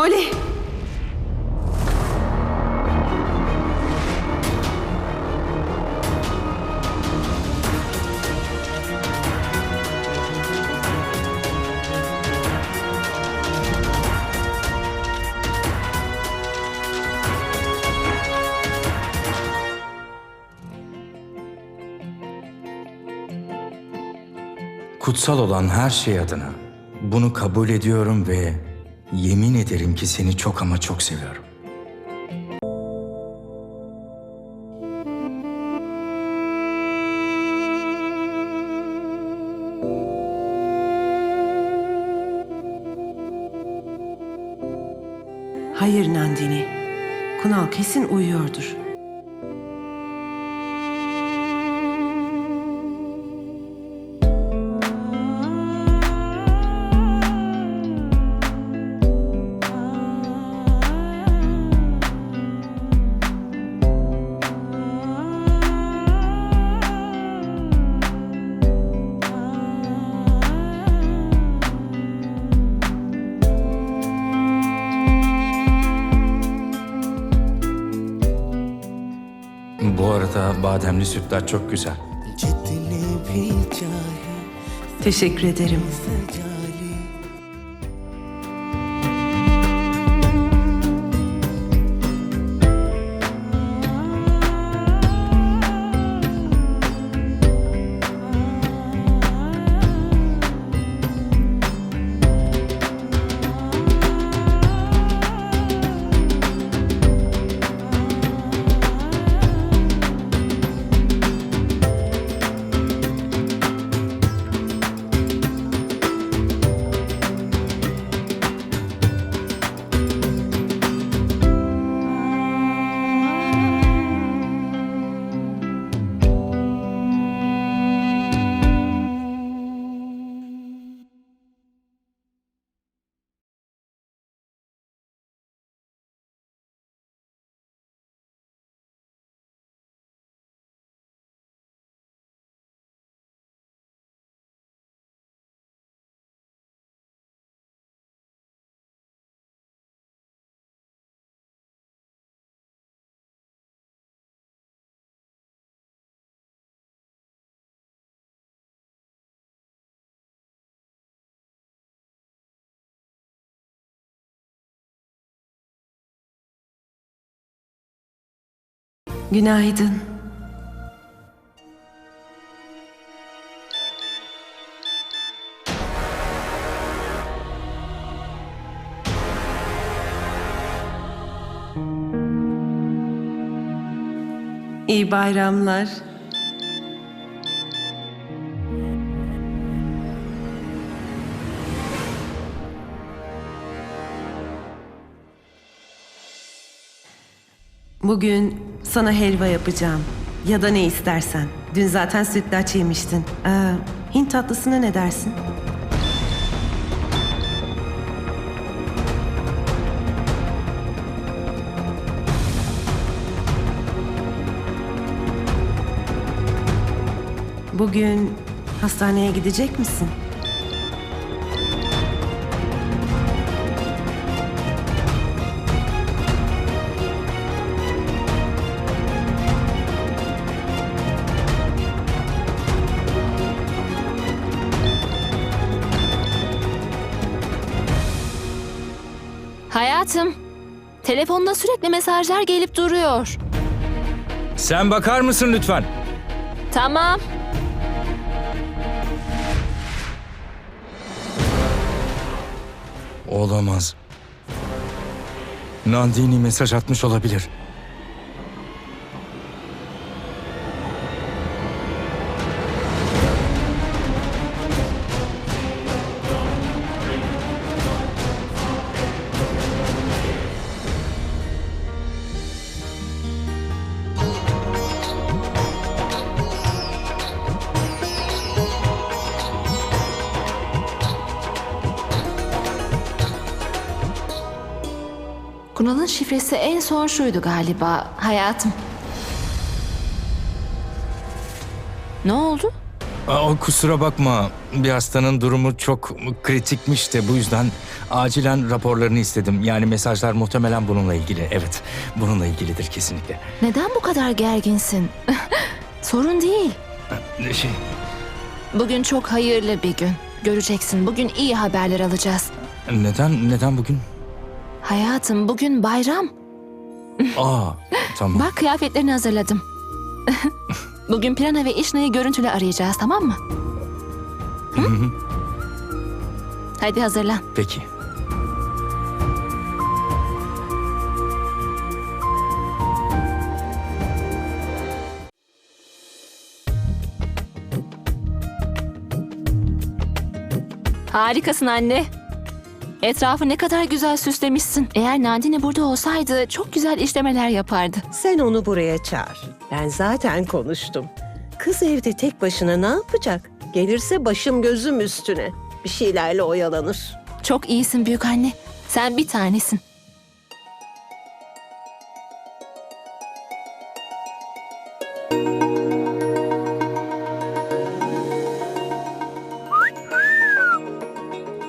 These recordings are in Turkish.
Molly! Kutsal olan her şey adına bunu kabul ediyorum ve yemin ederim ki seni çok ama çok seviyorum. Hayır Nandini. Kunal kesin uyuyordur. Bademli sütler çok güzel. Teşekkür ederim. Günaydın. İyi bayramlar. Bugün sana helva yapacağım. Ya da ne istersen. Dün zaten sütlaç yemiştin. Ee, Hint tatlısına ne dersin? Bugün hastaneye gidecek misin? Hayatım, telefonda sürekli mesajlar gelip duruyor. Sen bakar mısın lütfen? Tamam. Olamaz. Nandini mesaj atmış olabilir. Kunal'ın şifresi en son şuydu galiba hayatım. Ne oldu? Aa, kusura bakma. Bir hastanın durumu çok kritikmiş de bu yüzden acilen raporlarını istedim. Yani mesajlar muhtemelen bununla ilgili. Evet, bununla ilgilidir kesinlikle. Neden bu kadar gerginsin? Sorun değil. Şey, Bugün çok hayırlı bir gün. Göreceksin bugün iyi haberler alacağız. neden neden bugün? Hayatım bugün bayram. Aa, tamam. Bak kıyafetlerini hazırladım. bugün Pirana ve İşna'yı görüntülü arayacağız tamam mı? Hı? Hadi hazırlan. Peki. Harikasın anne. Etrafı ne kadar güzel süslemişsin. Eğer Nandine burada olsaydı çok güzel işlemeler yapardı. Sen onu buraya çağır. Ben zaten konuştum. Kız evde tek başına ne yapacak? Gelirse başım gözüm üstüne. Bir şeylerle oyalanır. Çok iyisin büyük anne. Sen bir tanesin.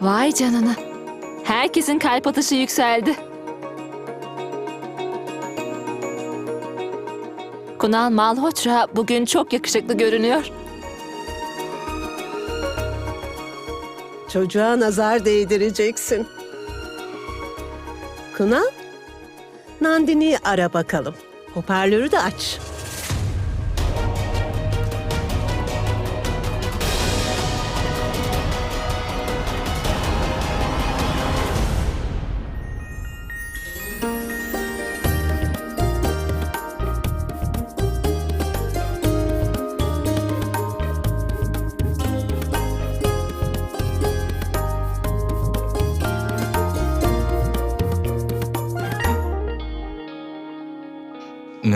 Vay canına. Herkesin kalp atışı yükseldi. Kunal Malhotra bugün çok yakışıklı görünüyor. Çocuğa nazar değdireceksin. Kunal, Nandini'yi ara bakalım. Hoparlörü de aç.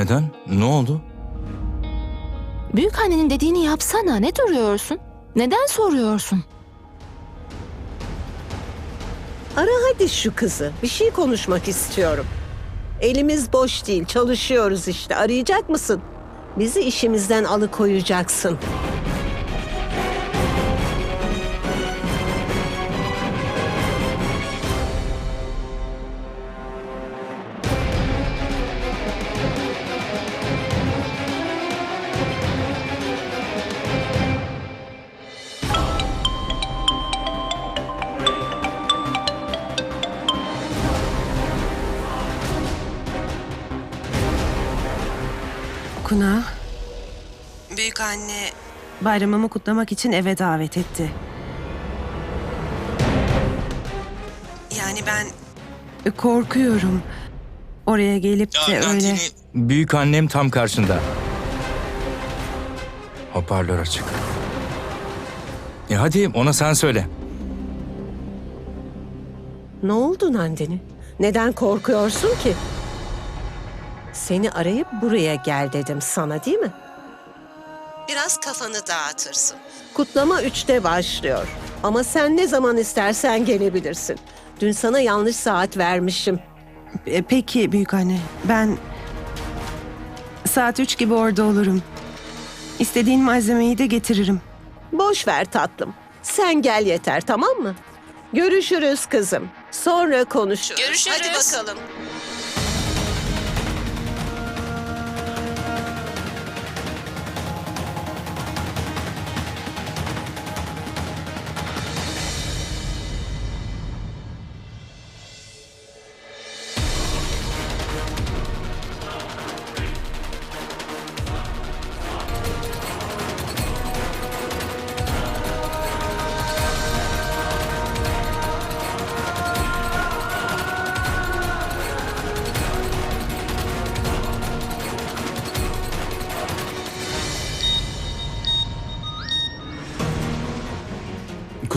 Neden? Ne oldu? Büyük annenin dediğini yapsana. Ne duruyorsun? Neden soruyorsun? Ara hadi şu kızı. Bir şey konuşmak istiyorum. Elimiz boş değil, çalışıyoruz işte. Arayacak mısın? Bizi işimizden alıkoyacaksın. Kuna. Büyük anne bayramımı kutlamak için eve davet etti. Yani ben korkuyorum. Oraya gelip de öyle... Büyük annem tam karşında. Hoparlör açık. E hadi ona sen söyle. Ne oldu Nandini? Neden korkuyorsun ki? Seni arayıp buraya gel dedim sana değil mi? Biraz kafanı dağıtırsın. Kutlama üçte başlıyor. Ama sen ne zaman istersen gelebilirsin. Dün sana yanlış saat vermişim. E, Peki büyük anne. Ben saat üç gibi orada olurum. İstediğin malzemeyi de getiririm. Boş ver tatlım. Sen gel yeter tamam mı? Görüşürüz kızım. Sonra konuşuruz. Görüşürüz. Hadi bakalım.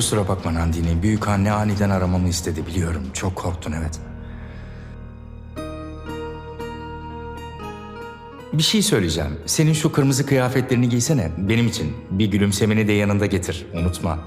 Kusura bakma Nandini. Büyük anne aniden aramamı istedi biliyorum. Çok korktun evet. Bir şey söyleyeceğim. Senin şu kırmızı kıyafetlerini giysene. Benim için. Bir gülümsemeni de yanında getir. Unutma.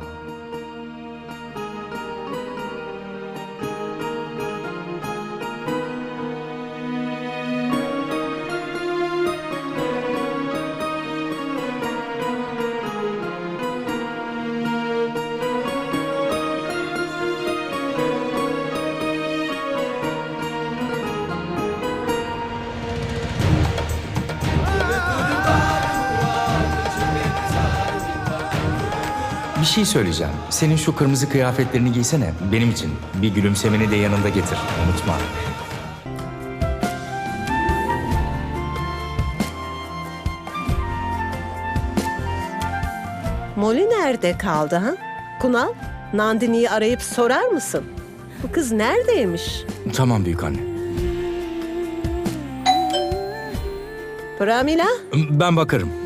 Şey söyleyeceğim. Senin şu kırmızı kıyafetlerini giysene. Benim için. Bir gülümsemeni de yanında getir. Unutma. Molly nerede kaldı ha? Kunal, Nandini'yi arayıp sorar mısın? Bu kız neredeymiş? Tamam büyük anne. Pramila, Ben bakarım.